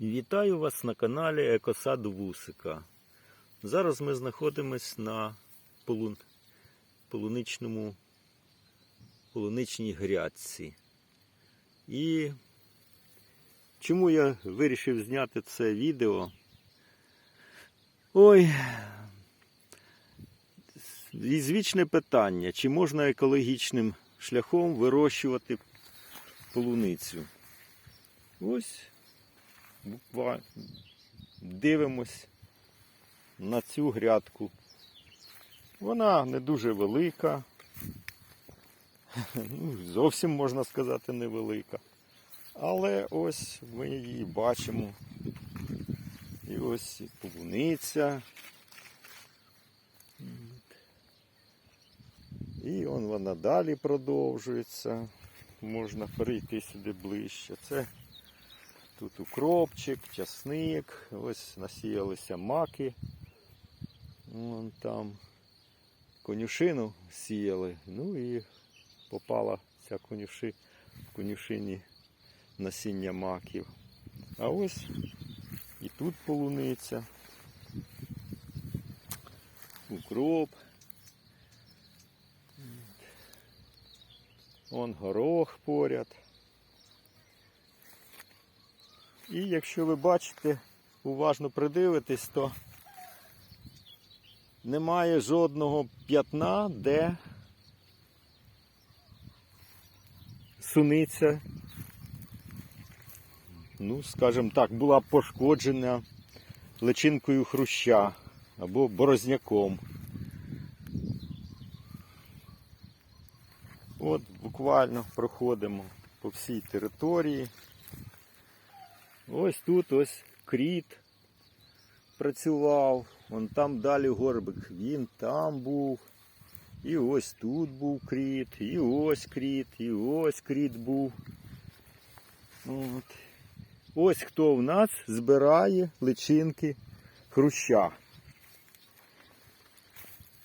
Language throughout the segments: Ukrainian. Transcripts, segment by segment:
Вітаю вас на каналі Екосад Вусика. Зараз ми знаходимось на полун... полуничному полуничній грядці. І чому я вирішив зняти це відео? Ой, і звічне питання, чи можна екологічним шляхом вирощувати полуницю? Ось дивимось на цю грядку. Вона не дуже велика. Ну, зовсім можна сказати невелика. Але ось ми її бачимо. І ось полуниця. І он вона далі продовжується. Можна перейти сюди ближче. Це Тут укропчик, часник, ось насіялися маки. Вон там конюшину сіяли. Ну і попала ця конюши, в конюшині насіння маків. А ось і тут полуниця. Укроп. Вон горох поряд. І якщо ви бачите, уважно придивитесь, то немає жодного п'ятна, де суниця, ну, скажімо так, була пошкоджена личинкою хруща або борозняком. От буквально проходимо по всій території. Ось тут ось кріт працював, вон там далі горбик, він там був. І ось тут був кріт, і ось кріт, і ось кріт був. От. Ось хто в нас збирає личинки хруща.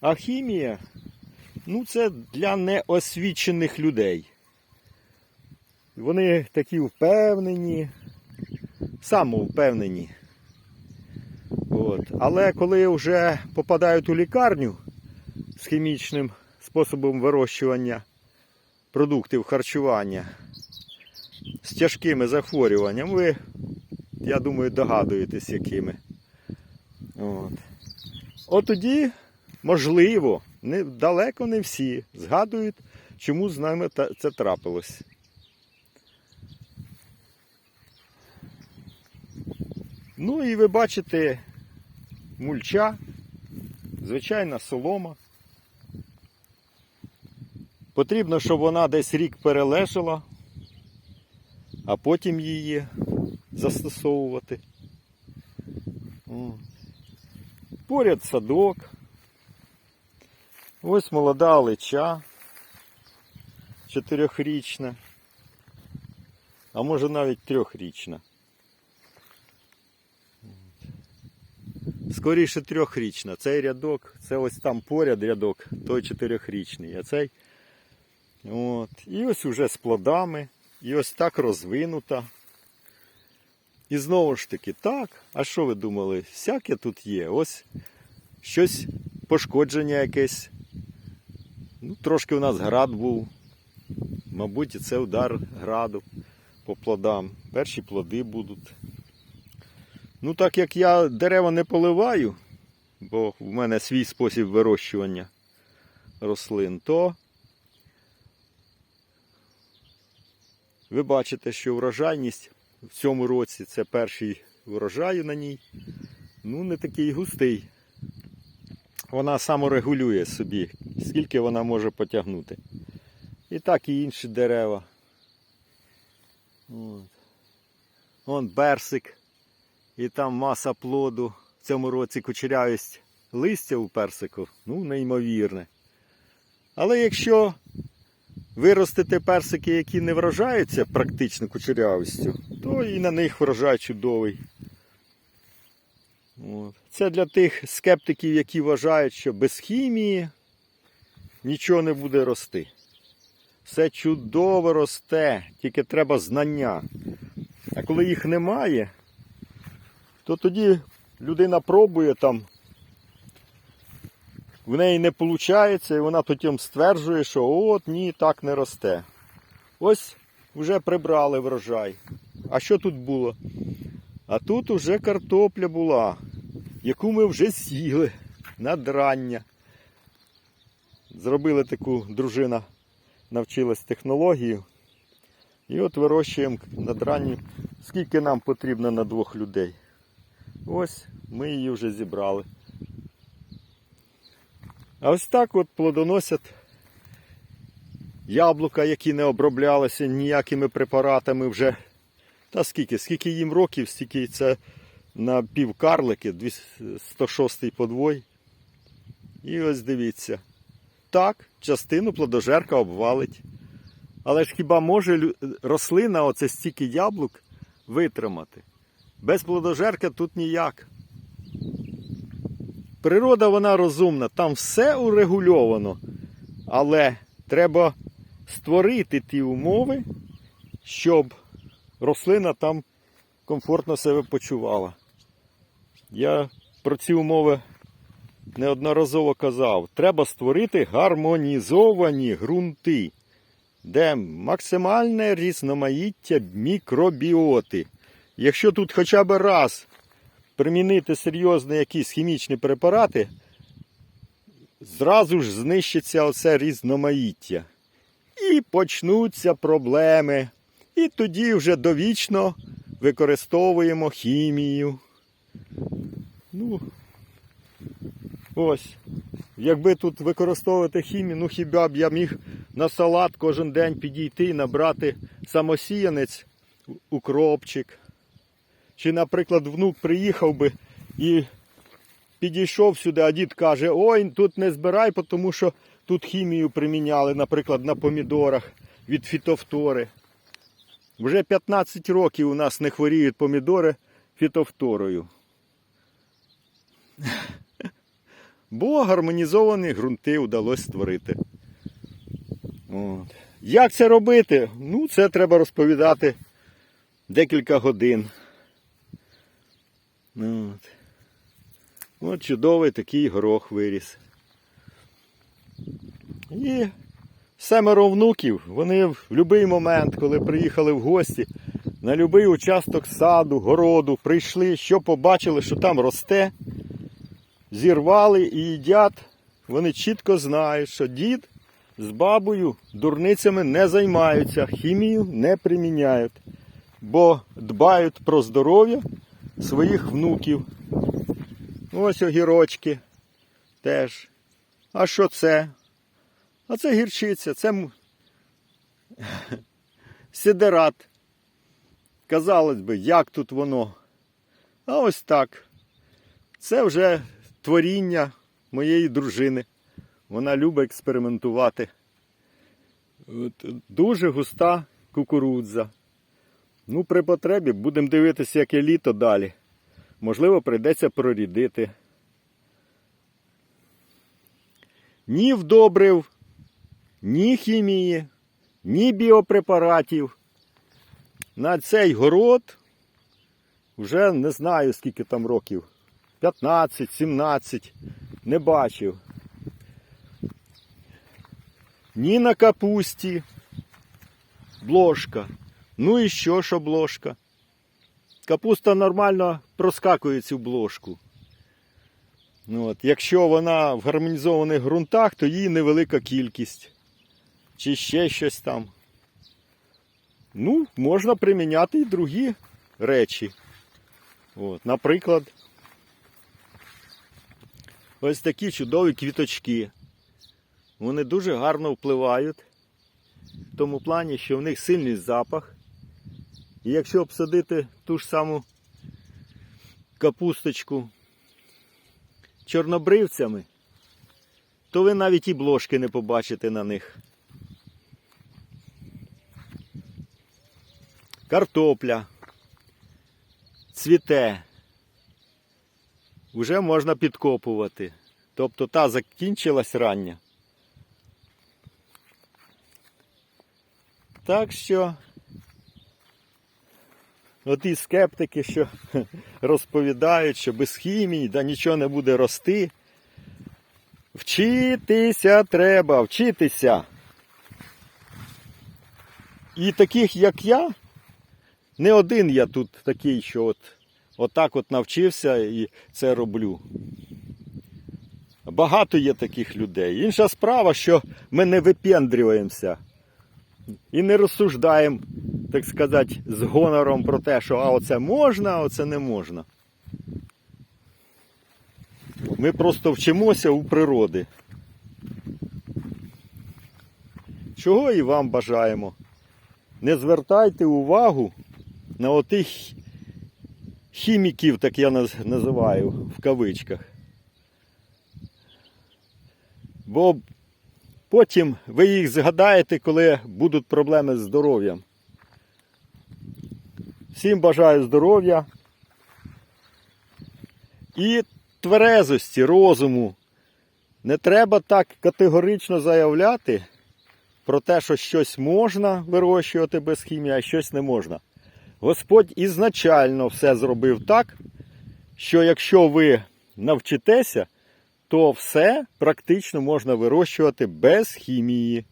А хімія, ну це для неосвічених людей. Вони такі впевнені, самовпевнені. От. Але коли вже попадають у лікарню з хімічним способом вирощування продуктів харчування з тяжкими захворюваннями, ви, я думаю, догадуєтесь, якими. От. От тоді, можливо, не, далеко не всі згадують, чому з нами це трапилось. Ну і ви бачите мульча, звичайна солома. Потрібно, щоб вона десь рік перележала, а потім її застосовувати. Поряд садок. Ось молода лича чотирьохрічна, а може навіть трьохрічна. Скоріше трьохрічна. Цей рядок, це ось там поряд рядок, той чотирьохрічний, а цей. От. І ось уже з плодами. І ось так розвинута. І знову ж таки, так, а що ви думали? Всяке тут є. Ось щось пошкодження якесь. Ну, трошки у нас град був. Мабуть, і це удар граду по плодам. Перші плоди будуть. Ну, так як я дерева не поливаю, бо в мене свій спосіб вирощування рослин, то ви бачите, що врожайність в цьому році це перший врожай на ній, ну не такий густий. Вона саморегулює собі, скільки вона може потягнути. І так і інші дерева. От. Вон берсик. І там маса плоду. В цьому році кучерявість листя у персику, ну, неймовірне. Але якщо виростити персики, які не вражаються практично кучерявістю, то і на них врожай чудовий. Це для тих скептиків, які вважають, що без хімії нічого не буде рости. Все чудово росте, тільки треба знання. А коли їх немає, то тоді людина пробує там, в неї не виходить, і вона потім стверджує, що от ні, так не росте. Ось вже прибрали врожай. А що тут було? А тут уже картопля була, яку ми вже сіли надрання. Зробили таку дружина, навчилась технологію. І от вирощуємо надранні, скільки нам потрібно на двох людей. Ось ми її вже зібрали. А ось так от плодоносять яблука, які не оброблялися ніякими препаратами вже. Та скільки? Скільки їм років, стільки це на півкарлики, 106 подвой. І ось дивіться. Так, частину плодожерка обвалить. Але ж хіба може рослина оце стільки яблук витримати? Без плодожерка тут ніяк. Природа вона розумна, там все урегульовано. Але треба створити ті умови, щоб рослина там комфортно себе почувала. Я про ці умови неодноразово казав. Треба створити гармонізовані ґрунти, де максимальне різноманіття мікробіоти. Якщо тут хоча б раз примінити серйозні якісь хімічні препарати, зразу ж знищиться оце різноманіття. І почнуться проблеми. І тоді вже довічно використовуємо хімію. Ну, ось. Якби тут використовувати хімію, ну хіба б я міг на салат кожен день підійти і набрати самосіянець, укропчик. Чи, наприклад, внук приїхав би і підійшов сюди, а дід каже, ой, тут не збирай, тому що тут хімію приміняли, наприклад, на помідорах від фітофтори. Вже 15 років у нас не хворіють помідори фітофторою. Бо гармонізовані ґрунти вдалося створити. От. Як це робити? Ну, це треба розповідати декілька годин. От. От чудовий такий горох виріс. І семеро внуків, вони в будь-який момент, коли приїхали в гості, на будь-який участок саду, городу, прийшли, що побачили, що там росте, зірвали і їдять. Вони чітко знають, що дід з бабою дурницями не займаються, хімію не приміняють, бо дбають про здоров'я своїх внуків. Ось огірочки теж. А що це? А це гірчиця, це сидерат. Казалось би, як тут воно? А ось так. Це вже творіння моєї дружини. Вона любить експериментувати. Дуже густа кукурудза. Ну, при потребі будемо дивитися, яке літо далі. Можливо, прийдеться прорідити. Ні вдобрив, ні хімії, ні біопрепаратів. На цей город вже не знаю, скільки там років. 15, 17, не бачив. Ні на капусті. Бложка. Ну і що, що бложка? Капуста нормально проскакує цю бложку. Ну, от, якщо вона в гармонізованих ґрунтах, то її невелика кількість. Чи ще щось там. Ну, можна приміняти і другі речі. От, наприклад, ось такі чудові квіточки. Вони дуже гарно впливають в тому плані, що в них сильний запах. І якщо обсадити ту ж саму капусточку чорнобривцями, то ви навіть і бложки не побачите на них. Картопля, цвіте, вже можна підкопувати. Тобто та закінчилась рання. Так що Оті скептики, що розповідають, що без хімії да нічого не буде рости. Вчитися треба, вчитися. І таких, як я, не один я тут такий, що от, отак от навчився і це роблю. Багато є таких людей. Інша справа, що ми не випендрюємося і не розсуждаємо, так сказати, з гонором про те, що а оце можна, а оце не можна. Ми просто вчимося у природи. Чого і вам бажаємо. Не звертайте увагу на отих хіміків, так я наз- називаю в кавичках. Бо потім ви їх згадаєте, коли будуть проблеми з здоров'ям. Всім бажаю здоров'я і тверезості, розуму. Не треба так категорично заявляти про те, що щось можна вирощувати без хімії, а щось не можна. Господь ізначально все зробив так, що якщо ви навчитеся, то все практично можна вирощувати без хімії.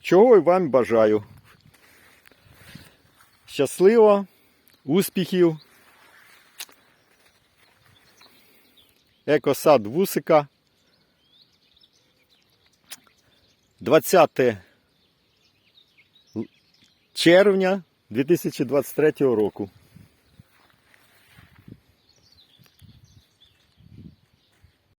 Чого і вам бажаю. Щасливо, успіхів. Екосад вусика. 20 червня 2023 року.